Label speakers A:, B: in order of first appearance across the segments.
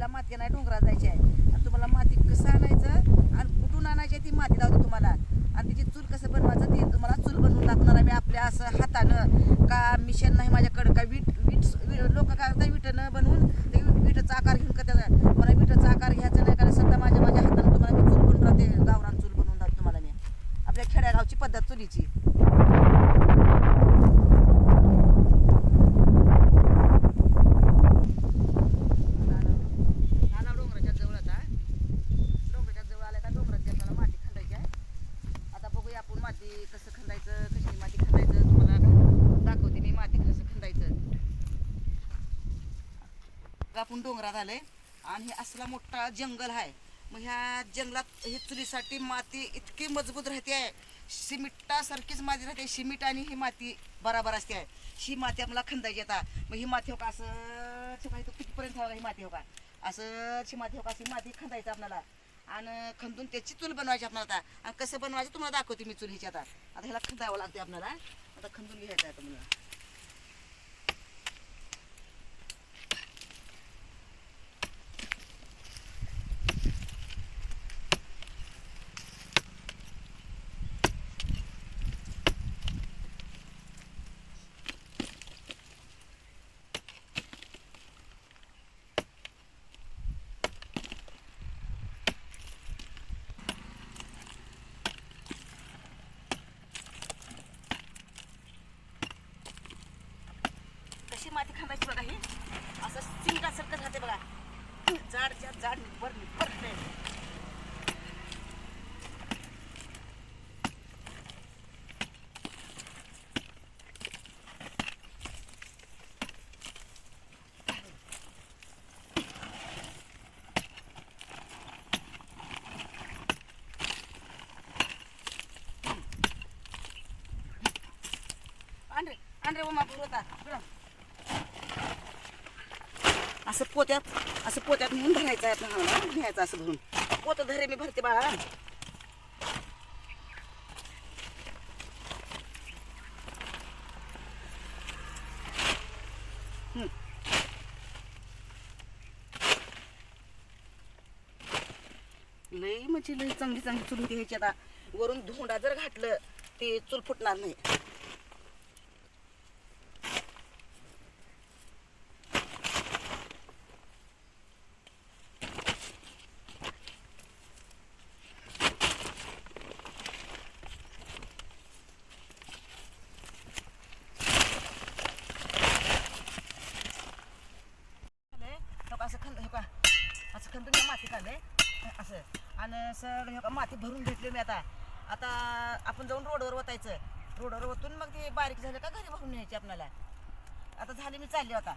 A: चुलीला माती नाही डोंगरात जायची आहे. आणि तुम्हाला माती कसं आणायचं आणि कुठून आणायची आहे ती माती लावते तुम्हाला. आणि तिची चूल कसं बनवायचं ते तुम्हाला चूल बनवून दाखवणार आहे मी आपल्या असं हातानं. का मिशन नाही माझ्याकडं का वीट वीट लोक काय करतात विटानं बनवून ते विटाचा आकार घेऊन का त्याचा मला विटाचा आकार घ्यायचा नाही कारण सध्या माझ्या माझ्या हातानं तुम्हाला मी चूल बनवून राहते गावरान चूल बनवून राहते तुम्हाला मी. आपल्या खेड्यागावची पद्धत चुलीची नाना डोंगराच्या जवळच आहे डोंगराच्या जवळ आल्या का डोंगरात आपल्याला माती खंडायची आहे आता बघूया आपण माती कसं खंडायचं कशी माती खंडायचं तुम्हाला आता दाखवते मी माती कसं खंडायचं आपण डोंगरात आले आणि हे असला मोठा जंगल आहे. मग ह्या जंगलात हे चुलीसाठी माती इतकी मजबूत राहते आहे. सिमिटासारखीच माती राहते. सिमिट आणि ही माती बराबर असते आहे. ही माती आम्हाला खंदायची आता. मग ही माती हो का? असं ठेवा कितीपर्यंत ठेवा ही माती हो का? असं ही माती हो का? अशी माती खंदायचं आपल्याला. आणि खंदून त्याची चूल बनवायची आपल्याला आता. आणि कसं बनवायचं तुम्हाला दाखवते मी चूल हिची आता. आता ह्याला खंदावं लागते आपल्याला. आता खंदून घ्यायचं आहे तुम्हाला मला बघा हे. असं सिंगासारखं राहते बघा. जाडच्या जाड वर परत आणरे आणरे ओमा होता असं पोत्यात असं पोत्यात म्हणून भरायचं आहे आपल्याला घ्यायचं असं भरून पोतं धरे मी भरते बाळा. लई म्हणजे लई चांगली चांगली चुलून घ्यायची आता. वरून धोंडा जर घातलं ते चूल फुटणार नाही झालंय. हो का असं खंद हो का असं खंदून मी माती काढले असं आणि सगळं हो का माती भरून घेतली मी आता. आता आपण जाऊन रोडवर वतायचं. रोडवर वतून मग ते बारीक झालं का घरी भरून न्यायची आपल्याला. आता झाले मी चालले आता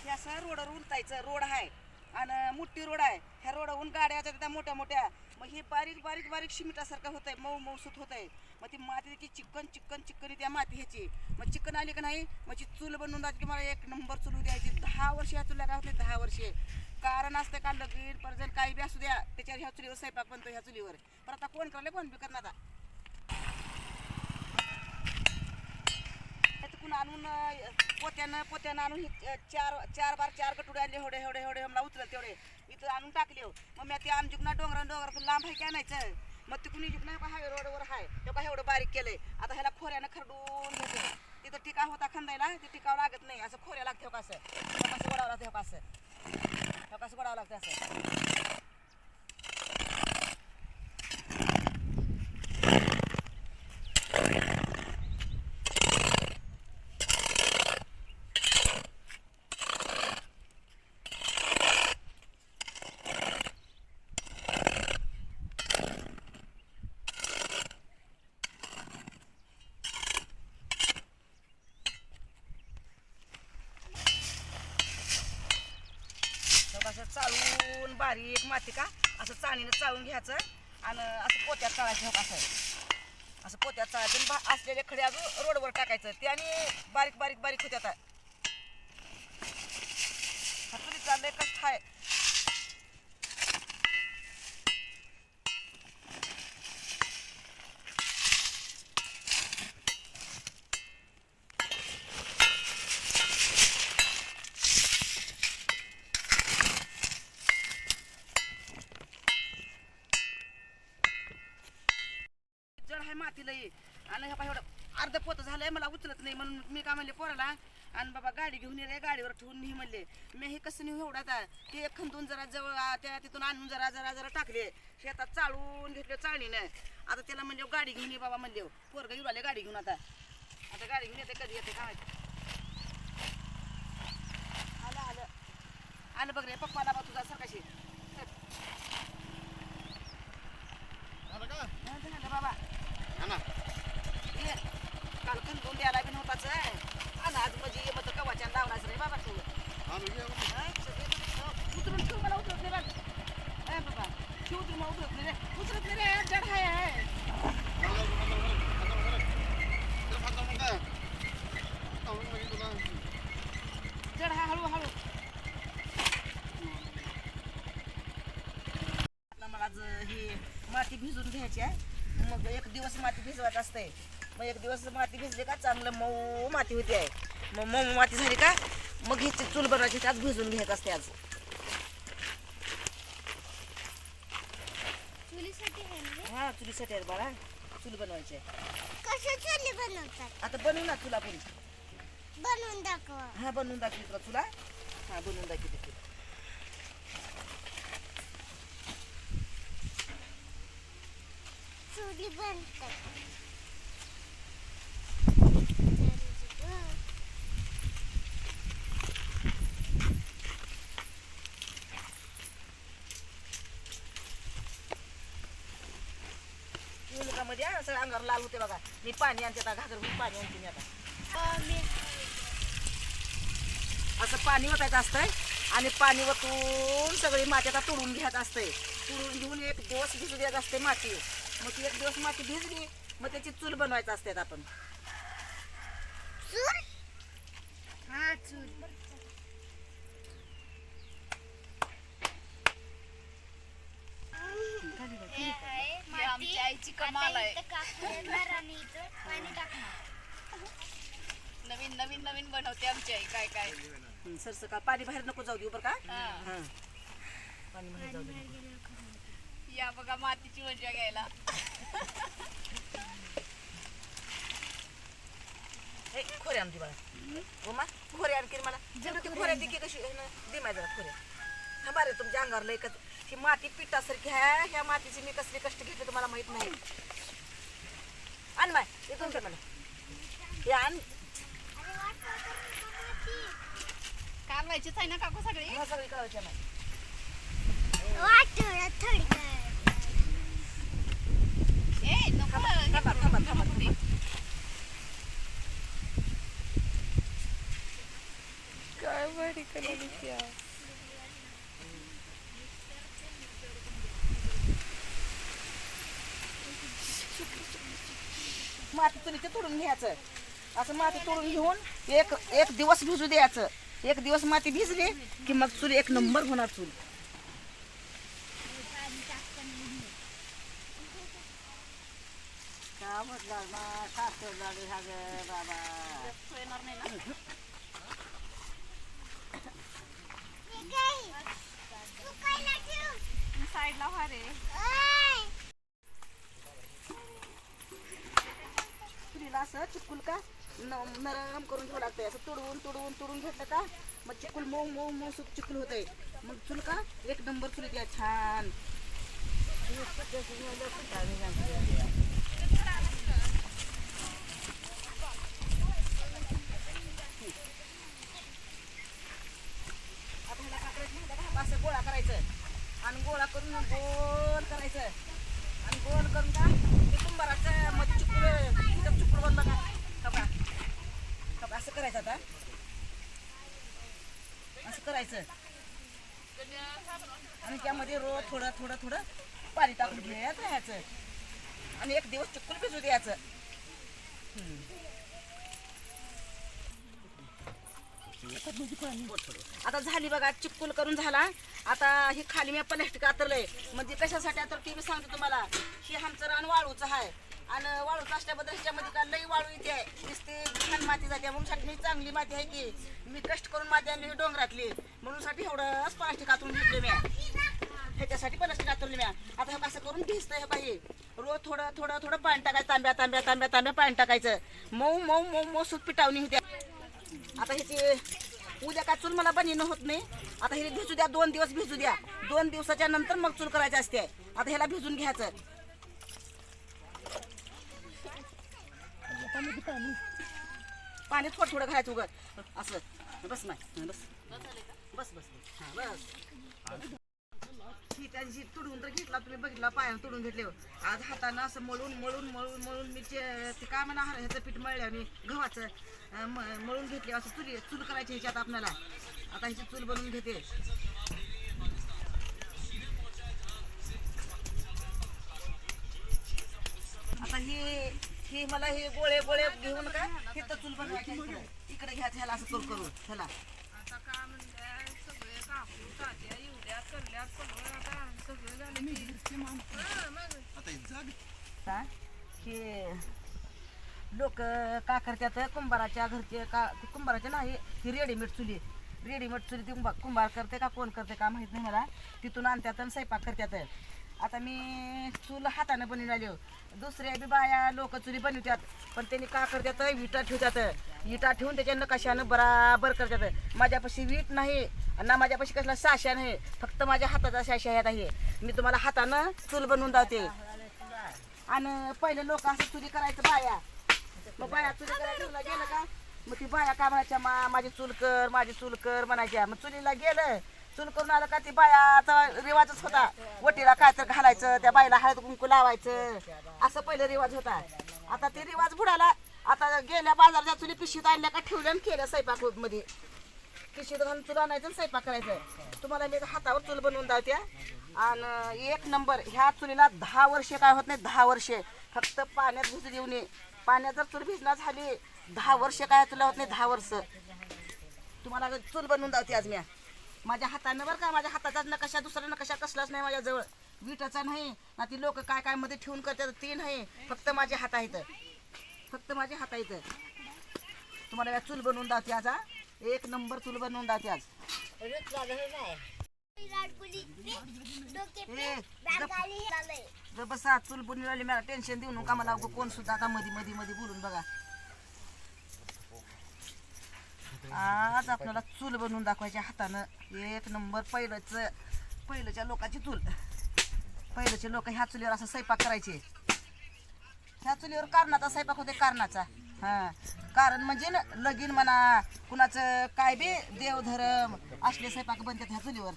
A: हे असं रोडवर उलटायचं रोड आहे आणि मोठी रोड आहे ह्या रोडवरून गाड्या येतात त्या मोठ्या मोठ्या. मग हे बारीक बारीक बारीक शिमिटासारखं होतंय मऊ मऊसूत होतंय. मग ती माती की चिकन चिकन चिकन त्या माती ह्याची मग चिकन आली का नाही मग ती चूल बनवून जाते की मला एक नंबर चूल द्यायची दहा वर्ष ह्या चुला काय होते दहा वर्षे. कारण असतं का लगीन परजण काही बी असू द्या त्याच्यावर ह्या चुलीवर स्वयंपाक बनतो ह्या चुलीवर. पण आता कोण करायला कोण बी करणार आता? तिकडून आणून पोत्यानं पोत्यानं आणून हे चार चार बार चार गटुडे आणले एवढे एवढे एवढे मला उचलत तेवढे. इथं आणून टाकले हो. मग मी ते आमजुकना डोंगरा डोंगरातून लांब आहे की आणायचं? मग तिकडून इजुकना हायवे रोडवर आहे तो का एवढं बारीक केलंय. आता ह्याला खोऱ्यानं खरडून घ्यायचं तिथं टिका होता खंदायला ते टिकावं लागत नाही. असं खोऱ्या लागते हो का असं? हो गोडावं लागतं हो का असं? हो का गोडावं लागतं असं? बारीक माती का? असं चाळणीनं चाळून घ्यायचं आणि असं पोत्यात चाळायचं हो असं. असं पोत्यात चाळायचं बा- असलेले खडे अजून रोडवर टाकायचं. ते आणि बारीक बारीक बारीक होत्या हा तुझी चाललंय कष्ट आहे जड आहे माती लई आणि हे एवढं अर्ध पोत झालंय मला उचलत नाही म्हणून मी काय म्हणले पोराला आणि बाबा गाडी घेऊन ये रे गाडीवर ठेवून मी म्हणले. मी हे कसं नेऊ एवढा आता? ते खंदून जरा जवळ त्या तिथून आणून जरा जरा जरा टाकले. शेतात चाळून घेतले चाळणीनं. आता त्याला म्हणजे गाडी घेऊन ये बाबा म्हणले. पोरग येऊ आले गाडी घेऊन आता. आता गाडी घेऊन येते कधी येते काय आलं आलं. आलं बघ रे पप्पाला बा तुझा सरकाशी?
B: झालं
A: बाबा. Yeah. एक दिवस माती भिजली का चांगलं मऊ माती होती आहे. मग मऊ माती झाली का? मग ह्याची चूल बनवायची त्यात भिजून घ्यायचं असते आज.
C: हे?
A: चुलीसाठी आहे बाळा. चूल बनवायची
C: कशा चुली बनवतात?
A: आता बनवू ना तुला पण
C: बनवून दाखवा.
A: हा बनवून दाखवी तुला तुला हा. बनवून दाखवते तुला
C: चुली बनतात
A: मध्ये हा, सगळं अंगावर लाल होते बघा. मी पाणी आणते आता घागर पाणी आणते मी आता. असं पाणी ओतायचं असतंय आणि पाणी ओतून सगळी माती आता तोडून घ्यायचं असतंय. तोडून घेऊन एक दिवस भिजू द्यायचं असते माती. मग ती एक दिवस माती भिजली मग त्याची चूल बनवायचं असते आपण.
C: चूल? हा चूल
D: हे आहे.
C: टाकणार.
D: नवीन नवीन नवीन बनवते आमची आई. काय काय?
A: हं, सरसं का पाणी बाहेर नको जाऊ देऊ बरं का?
D: हा.
A: हां. पाणी बाहेर जाऊ दे.
D: या बघा मातीची मजा घ्यायला.
A: हे खोऱ्या आमची बाळा. हो मा खोऱ्या आणखी मला. जर ती खोऱ्या दिकी कशी? आहे ना, दे माझ्या जरा खोऱ्या हा बरं तुमच्या अंगावर लय कच ही माती पिठासारखी आहे ह्या मातीचे मी कसले कष्ट घेतले तुम्हाला माहीत नाही. आण माय तुमच्या मला हे आण.
D: कालवायचीच आहे ना काकू सगळी?
A: हा सगळी कळायच्या माय
C: वाटोळा थोडी
D: ए नको हे
A: थांबा,
D: करू
A: थांबा, माती चुलीचे तोडून घ्यायचं. असं माती तोडून घेऊन एक एक दिवस भिजू द्यायचं. एक दिवस माती भिजली की मग चूल एक नंबर होणार चूल.
D: साईडला व्हा रे
A: चुलीला असं चिकुल का? न- नरम करून घ्यावं लागतंय. असं तुडवून तुडवून तुडून घेतलं का मग चिकुल मऊ मऊ मऊ सुक चिकुल होतंय. मग चुल का एक नंबर चुली द्या छान असं गोळा करायचं. आणि गोळा करून गोल करायचं. आणि गोल करून का कुंभाराचं मध्ये चुकूल तिथं बघा. कपडा. कपडा असं करायचं आता. असं करायचं. आणि त्यामध्ये रोज थोडं थोडं थोडं पाणी टाकून घ्यायचं ह्याचं आणि एक दिवस चिक्कून भिजू द्यायचं. आता झाली बघा चिक्कूल करून झाला. आता ही खाली मी प्लॅस्टिक आतरलंय. म्हणजे कशासाठी आता टी व्ही सांगतो तुम्हाला. हे आमचं रान वाळूचं आहे आणि वाळू असल्याबद्दल ह्याच्यामध्ये का लई वाळू इथे आहे. दिसते छान माती जाते. म्हणून साठी चांगली चांगली माती आहे की मी कष्ट करून माती आणली डोंगरातली. म्हणून साठी एवढंच प्लास्टिक आतरून घेतले मी. ह्याच्यासाठी प्लास्टिक आतरले मी. आता हे असं करून भिजतं हे बाई? रोज थोडं थोडं थोडं पाणी टाकायचं. तांब्या तांब्या तांब्या तांब्या पाणी टाकायचं. मऊ मऊ मऊ मऊ सूत पिटावणी होत्या आता ह्याची उद्या का चूल मला बनवणं होत नाही. आता हे भिजू द्या. दोन दिवस भिजू द्या. दोन दिवसाच्या नंतर मग चूल करायची असते. आता ह्याला भिजून घ्यायचं. पाणी थोडं थोडं घालायचं उगत असं. बस नाही बस. बस बस बस. त्यांची तुडून तर घेतला तुम्ही बघितला पायानं तुडून घेतले हो. आज हातानं असं मळून मळून मळून मळून मी ते ते काय म्हणा ह्याचं पीठ मळलं आणि गव्हाचं म- मळून घेतले असं चुली चूल करायची ह्याच्यात आपल्याला. आता ह्याची चूल बनवून घेते. आता हे हे मला हे गोळे गोळे घेऊन का हे तर चूल बनवायची इकडे इकडे घ्यायचं ह्याला असं करू करू ह्याला.
D: आता का म्हणताय? सगळे कापूस तात्या एवढ्या करल्या सगळं. आता सगळं झालं की मग
B: आता हे जाग.
A: का लोक का करतात कुंभाराच्या घरचे का कुंभाराच्या नाही ही रेडीमेड चुली रेडीमेड चुली ती कुंभार कुंभार करते का कोण करते का माहीत नाही मला. तिथून आणतात आणि स्वयंपाक करतात आता मी चूल हाताने बनवून आली हो. दुसऱ्या बी बाया लोक चुली बनवतात पण त्यांनी का करतात विटा ठेवतात. विटा ठेवून त्याच्या नकाशानं बराबर करतात. माझ्यापाशी वीट नाही आणि ना माझ्यापाशी कसला साशा नाही फक्त माझ्या हाताचा साशा आहे आहे. मी तुम्हाला हातानं चूल बनवून दावते. आणि पहिले लोक असं चुली करायचं बाया. मग बाया चुली करायला गेलं का? मग ती बाया का म्हणायच्या मा माझी चूल कर माझी चूल कर म्हणायच्या. मग चुलीला गेलं चूल करून आलं का ती बायाचा रिवाजच होता. वटीला काय तर घालायचं त्या बाईला हळद कुंकू लावायचं. असं पहिले रिवाज होता. आता ते रिवाज बुडाला. आता गेल्या बाजारच्या चुली पिशवीत आणल्या का ठेवल्या आणि केल्या स्वयंपाकमध्ये पिशीत घालून चुल आणायचं आणि स्वयंपाक करायचं. तुम्हाला मी हातावर चूल बनवून दावत्या आणि एक नंबर ह्या चुलीला दहा वर्षे काय होत नाही दहा वर्षे. फक्त पाण्यात भिजू देऊ नये. पाण्यात जर चूल भिजना झाली दहा वर्षे काय तुला होत नाही? दहा वर्ष. तुम्हाला चूल बनवून जाते आज मी. माझ्या हातानं बरं का माझ्या हाताचा नकाशा दुसरा नकाशा कसलाच नाही माझ्याजवळ. विटाचा नाही ना ती लोक काय काय मध्ये ठेवून करतात ते नाही. फक्त माझे हात आहेत. फक्त माझे हात आहेत. तुम्हाला या चूल बनवून दावते आज हा. एक नंबर चूल बनवून दावते आज. बसा चूल बनवून राहिली मला टेन्शन देऊ नका मला कोण सुद्धा आता मध्ये मध्ये मध्ये बोलून बघा. आज आपल्याला चूल बनवून दाखवायच्या हातानं. एक नंबर पहिलंच पहिलंच्या लोकांची चूल. पहिलंचे लोक ह्या चुलीवर असं स्वयंपाक करायचे. ह्या चुलीवर कारणाचा स्वयंपाक होते कारणाचा. हा. कारण म्हणजे ना लगीन म्हणा कुणाचं काय बी देवधर्म असले स्वयंपाक बनतात ह्या चुलीवर.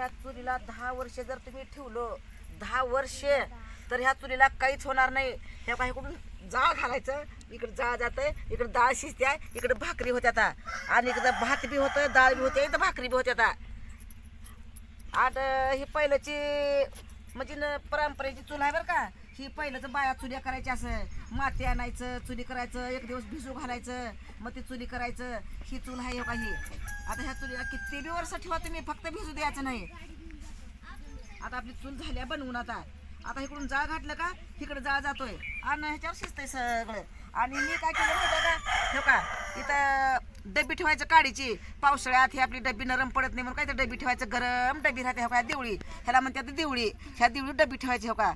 A: ह्या चुलीला दहा वर्ष जर तुम्ही ठेवलं दहा वर्ष तर ह्या चुलीला काहीच होणार नाही. ह्या बाहेकडून जाळ घालायचं? इकडे जाळ जातं इकडे डाळ शिजते इकडे भाकरी होत्या आता. आणि इकडं भात बी होतं डाळ बी होते इथं भाकरी बी होत्या आता. आणि ही पहिल्याची म्हणजे न परंपरेची चूल आहे बरं का? ही पहिल्याचं बाया चुल्या करायच्या असं. माती आणायचं चुली करायचं एक दिवस भिजू घालायचं मग ती चुली करायचं. ही चूल आहे हो का ही? आता ह्या चुलीला किती बी वर्ष ठेवा तुम्ही फक्त भिजू द्यायचं नाही. आता आपली चूल झाल्या बनवून आता. आता इकडून जाळ घातलं का इकडे जाळ जातोय. आणि ह्याच्यावर शिजतंय सगळं. आणि मी काय केलं माहिती का? हो का? इथं डबी ठेवायचं काडीची. पावसाळ्यात ही आपली डबी नरम पडत नाही म्हणून काय तर डबी ठेवायचं? गरम डबी राहते हो का? देवळी. ह्याला म्हणते आता देवळी. ह्या देवळी डबी ठेवायची हो का?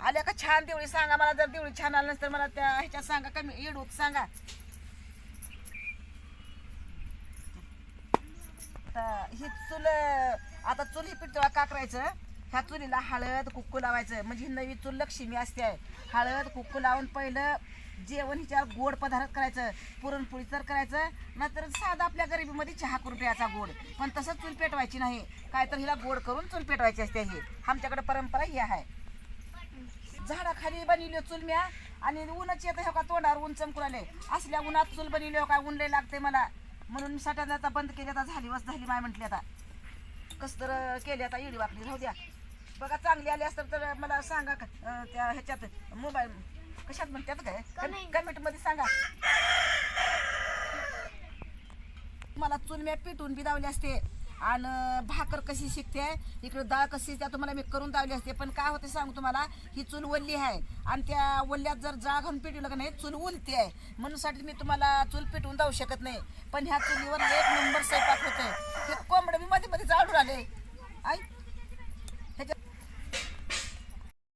A: आल्या का छान देवळी सांगा मला जर देवळी छान आलं नसतं मला त्या ह्याच्यात सांगा कमी येडूत सांगा. ही चूल आता चूल ही पितळा का करायचं ह्या चुलीला हळद कुक्कू लावायचं. म्हणजे ही नवी चूल लक्ष्मी असते. हळद कुक्कू लावून पहिलं जेवण हिच्यावर गोड पदार्थ करायचं. पुरणपोळी तर करायचं नाहीतर साधा आपल्या गरिबीमध्ये चहा करून प्यायचा गोड. पण तसंच चूल पेटवायची नाही. काय तर हिला गोड करून चूल पेटवायची असते ही. आमच्याकडे परंपरा ही आहे. झाडाखाली बनवली चूल म्या आणि उन्हाची येतं हो का तोंडावर ऊन चमकून आले. असल्या उन्हात चूल बनवली हो का? ऊन लय लागते मला. म्हणून साठ्यात आता बंद केली आता झाली वस झाली माय म्हटली आता. कस तर केली आता इडी वाकली राहू द्या. बघा चांगली आली असतं तर मला सांगा त्या ह्याच्यात मोबाईल कशात म्हणतात काय?
C: Comment.
A: कमेंट. मध्ये सांगा. मला चुलम्या पिटून बी दावली असते. आणि भाकर कशी शिकते इकडे डाळ कशी त्या तुम्हाला मी करून दावली असते. पण काय होते सांगू तुम्हाला ही चूल वल्ली आहे. आणि त्या वल्ल्यात जर जाळ घालून पेटवलं का नाही चूल उलते आहे. म्हणूनसाठी मी तुम्हाला चूल पिटवून जाऊ शकत नाही. पण ह्या चुलीवर एक नंबर स्वयंपाक होते हे कोंबडं मी मध्ये मध्ये जाळून आले. आई